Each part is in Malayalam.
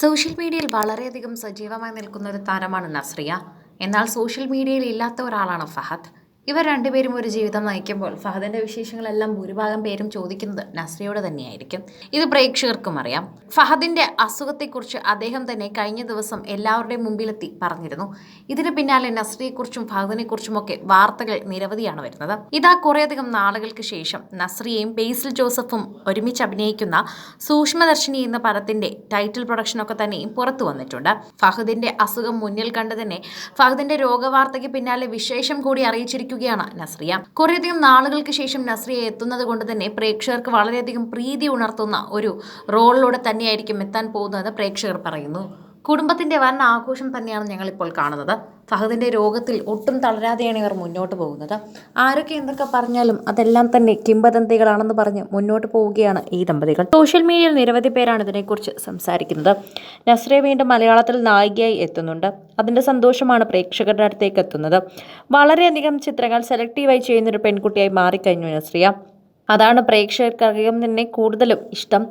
സോഷ്യൽ മീഡിയയിൽ വളരെയധികം സജീവമായി നിൽക്കുന്ന ഒരു താരമാണ് നസ്രിയ. എന്നാൽ സോഷ്യൽ മീഡിയയിൽ ഇല്ലാത്ത ഒരാളാണ് ഫഹദ്. ഇവർ രണ്ടുപേരും ഒരു ജീവിതം നയിക്കുമ്പോൾ ഫഹദിന്റെ വിശേഷങ്ങളെല്ലാം ഭൂരിഭാഗം പേരും ചോദിക്കുന്നത് നസ്രിയോട് തന്നെയായിരിക്കും. ഇത് പ്രേക്ഷകർക്കും അറിയാം. ഫഹദിന്റെ അസുഖത്തെക്കുറിച്ച് അദ്ദേഹം തന്നെ കഴിഞ്ഞ ദിവസം എല്ലാവരുടെയും മുമ്പിലെത്തി പറഞ്ഞിരുന്നു. ഇതിന് പിന്നാലെ നസ്രിയെക്കുറിച്ചും ഫഹദിനെക്കുറിച്ചും ഒക്കെ വാർത്തകൾ നിരവധിയാണ് വരുന്നത്. ഇതാ കുറേയധികം നാളുകൾക്ക് ശേഷം നസ്രിയെയും ബേസിൽ ജോസഫും ഒരുമിച്ച് അഭിനയിക്കുന്ന സൂക്ഷ്മദർശിനി എന്ന പടത്തിന്റെ ടൈറ്റിൽ പ്രൊഡക്ഷനൊക്കെ തന്നെയും പുറത്തു വന്നിട്ടുണ്ട്. ഫഹദിന്റെ അസുഖം മുന്നിൽ കണ്ടു തന്നെ ഫഹദിന്റെ രോഗവാർത്തയ്ക്ക് പിന്നാലെ വിശേഷം കൂടി അറിയിച്ചിരിക്കുകയാണ് നസ്രിയ. കുറേയധികം നാളുകൾക്ക് ശേഷം നസ്രിയ എത്തുന്നത് കൊണ്ട് തന്നെ പ്രേക്ഷകർക്ക് വളരെയധികം പ്രീതി ഉണർത്തുന്ന ഒരു റോളിലൂടെ തന്നെയായിരിക്കും എത്താൻ പോകുന്നതെന്ന് പ്രേക്ഷകർ പറയുന്നു. കുടുംബത്തിന്റെ വൻ ആഘോഷം തന്നെയാണ് ഞങ്ങളിപ്പോൾ കാണുന്നത്. ഫഹദിന്റെ രോഗത്തിൽ ഒട്ടും തളരാതെയാണ് ഇവർ മുന്നോട്ട് പോകുന്നത്. ആരൊക്കെ എന്തൊക്കെ പറഞ്ഞാലും അതെല്ലാം തന്നെ കിംബദന്തികളാണെന്ന് പറഞ്ഞ് മുന്നോട്ട് പോവുകയാണ് ഈ ദമ്പതികൾ. സോഷ്യൽ മീഡിയയിൽ നിരവധി പേരാണ് ഇതിനെക്കുറിച്ച് സംസാരിക്കുന്നത്. നസ്രെ വീണ്ടും മലയാളത്തിൽ നായികയായി എത്തുന്നുണ്ട്. അതിന്റെ സന്തോഷമാണ് പ്രേക്ഷകരുടെ അടുത്തേക്ക് എത്തുന്നത്. വളരെയധികം ചിത്രങ്ങൾ സെലക്റ്റീവായി ചെയ്യുന്നൊരു പെൺകുട്ടിയായി മാറിക്കഴിഞ്ഞു നസ്രിയ. അതാണ് പ്രേക്ഷകർക്കധികം തന്നെ കൂടുതലും ഇഷ്ടം.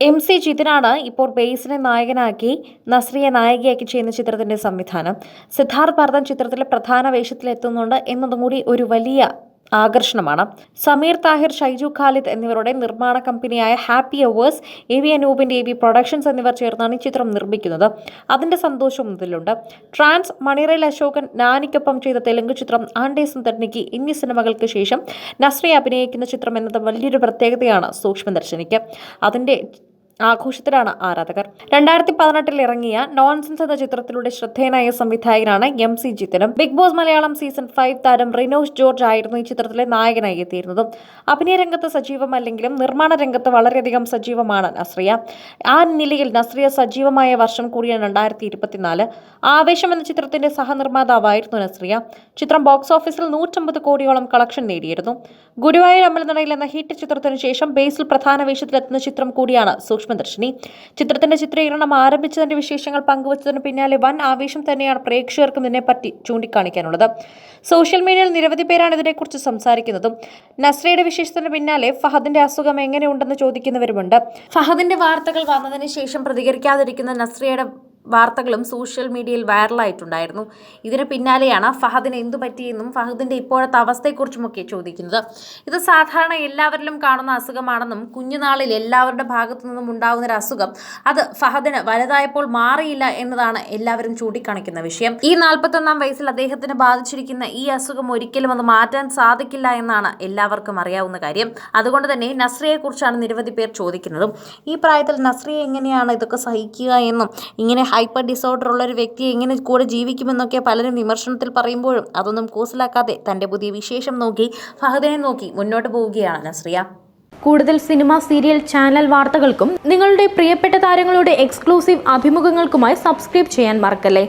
എം സി ജിതിനാണ് ഇപ്പോൾ ബേസിനെ നായകനാക്കി നസ്രിയെ നായികയാക്കി ചെയ്യുന്ന ചിത്രത്തിന്റെ സംവിധാനം. സിദ്ധാർത്ഥ് ഭരതൻ ചിത്രത്തിലെ പ്രധാന വേഷത്തിലെത്തുന്നുണ്ട് എന്നതും കൂടി ഒരു വലിയ ആകർഷണമാണ്. സമീർ താഹിർ ഷൈജു ഖാലിദ് എന്നിവരുടെ നിർമ്മാണ കമ്പനിയായ ഹാപ്പി അവേഴ്സ് എ വി അനൂപിന്റെ എ വി പ്രൊഡക്ഷൻസ് എന്നിവർ ചേർന്നാണ് ഈ ചിത്രം നിർമ്മിക്കുന്നത്. അതിന്റെ സന്തോഷവും ഇതിലുണ്ട്. ട്രാൻസ് മണിറയിൽ അശോകൻ നാനിക്കൊപ്പം ചെയ്ത തെലുങ്ക് ചിത്രം ആണ്ടേസും തട്നിക്ക് എന്നീ സിനിമകൾക്ക് ശേഷം നസ്രി അഭിനയിക്കുന്ന ചിത്രം എന്നത് വലിയൊരു പ്രത്യേകതയാണ് സൂക്ഷ്മദർശിനിക്ക്. അതിന്റെ ആഘോഷത്തിലാണ് ആരാധകർ. രണ്ടായിരത്തി പതിനെട്ടിൽ ഇറങ്ങിയ നോൺസെൻസ് എന്ന ചിത്രത്തിലൂടെ ശ്രദ്ധേയനായ സംവിധായകനാണ് M C ജിത്തനും. Big boss Malayalam season five താരം റിനോഷ് ജോർജ് ആയിരുന്നു ഈ ചിത്രത്തിലെ നായകനായി എത്തിയിരുന്നത്. അഭിനയ രംഗത്ത് സജീവമല്ലെങ്കിലും നിർമ്മാണ രംഗത്ത് വളരെയധികം സജീവമാണ് നസ്രിയ. ആ നിലയിൽ നസ്രിയ സജീവമായ വർഷം കൂടിയാണ് രണ്ടായിരത്തി ഇരുപത്തിനാല് ആവേശം എന്ന ചിത്രത്തിന്റെ സഹനിർമ്മാതാവായിരുന്നു നസ്രിയ. ചിത്രം ബോക്സ് ഓഫീസിൽ നൂറ്റമ്പത് കോടിയോളം കളക്ഷൻ നേടിയിരുന്നു. ഗുരുവായൂർ അമ്പലനടയിൽ എന്ന ഹിറ്റ് ചിത്രത്തിന് ശേഷം ബേസിൽ പ്രധാന വേഷത്തിലെത്തുന്ന ചിത്രം കൂടിയാണ് സൂക്ഷ്മദർശിനി ചിത്രത്തിന്റെ ചിത്രീകരണം ആരംഭിച്ചതിന്റെ വിശേഷങ്ങൾ പങ്കുവച്ചതിന് പിന്നാലെ വൻ ആവേശം തന്നെയാണ് പ്രേക്ഷകർക്കും ഇതിനെപ്പറ്റി ചൂണ്ടിക്കാണിക്കാനുള്ളത്. സോഷ്യൽ മീഡിയയിൽ നിരവധി പേരാണ് ഇതിനെക്കുറിച്ച് സംസാരിക്കുന്നതും. നസ്രയുടെ വിശേഷത്തിന് പിന്നാലെ ഫഹദിന്റെ അസുഖം എങ്ങനെയുണ്ടെന്ന് ചോദിക്കുന്നവരുമുണ്ട്. ഫഹദിന്റെ വാർത്തകൾ വന്നതിന് ശേഷം പ്രതികരിക്കാതിരിക്കുന്ന നസ്രിയയുടെ വാർത്തകളും സോഷ്യൽ മീഡിയയിൽ വൈറലായിട്ടുണ്ടായിരുന്നു. ഇതിന് പിന്നാലെയാണ് ഫഹദിന് എന്തു പറ്റിയെന്നും ഫഹദിന്റെ ഇപ്പോഴത്തെ അവസ്ഥയെക്കുറിച്ചുമൊക്കെ ചോദിക്കുന്നത്. ഇത് സാധാരണ എല്ലാവരിലും കാണുന്ന അസുഖമാണെന്നും കുഞ്ഞുനാളിൽ എല്ലാവരുടെ ഭാഗത്തു നിന്നും ഉണ്ടാകുന്ന ഒരു അസുഖം അത് ഫഹദിന് വലുതായപ്പോൾ മാറിയില്ല എന്നതാണ് എല്ലാവരും ചൂണ്ടിക്കാണിക്കുന്ന വിഷയം. ഈ നാൽപ്പത്തൊന്നാം വയസ്സിൽ അദ്ദേഹത്തിന് ബാധിച്ചിരിക്കുന്ന ഈ അസുഖം ഒരിക്കലും അത് മാറ്റാൻ സാധിക്കില്ല എന്നാണ് എല്ലാവർക്കും അറിയാവുന്ന കാര്യം. അതുകൊണ്ട് തന്നെ നസ്രിയെക്കുറിച്ചാണ് നിരവധി പേർ ചോദിക്കുന്നതും. ഈ പ്രായത്തിൽ നസ്രിയ എങ്ങനെയാണ് ഇതൊക്കെ സഹിക്കുക എന്നും ഇങ്ങനെ ഹൈപ്പർ ഡിസോർഡർ ഉള്ള ഒരു വ്യക്തി എങ്ങനെ കൂടെ ജീവിക്കുമെന്നൊക്കെ പലരും വിമർശനത്തിൽ പറയുമ്പോഴും അതൊന്നും കൂസലാക്കാതെ തന്റെ പുതിയ വിശേഷം നോക്കി ഫഹദിനെ നോക്കി മുന്നോട്ട് പോവുകയാണ് നസ്രിയ. കൂടുതൽ സിനിമ സീരിയൽ ചാനൽ വാർത്തകൾക്കും നിങ്ങളുടെ പ്രിയപ്പെട്ട താരങ്ങളുടെ എക്സ്ക്ലൂസീവ് അഭിമുഖങ്ങൾക്കുമായി സബ്സ്ക്രൈബ് ചെയ്യാൻ മറക്കല്ലേ?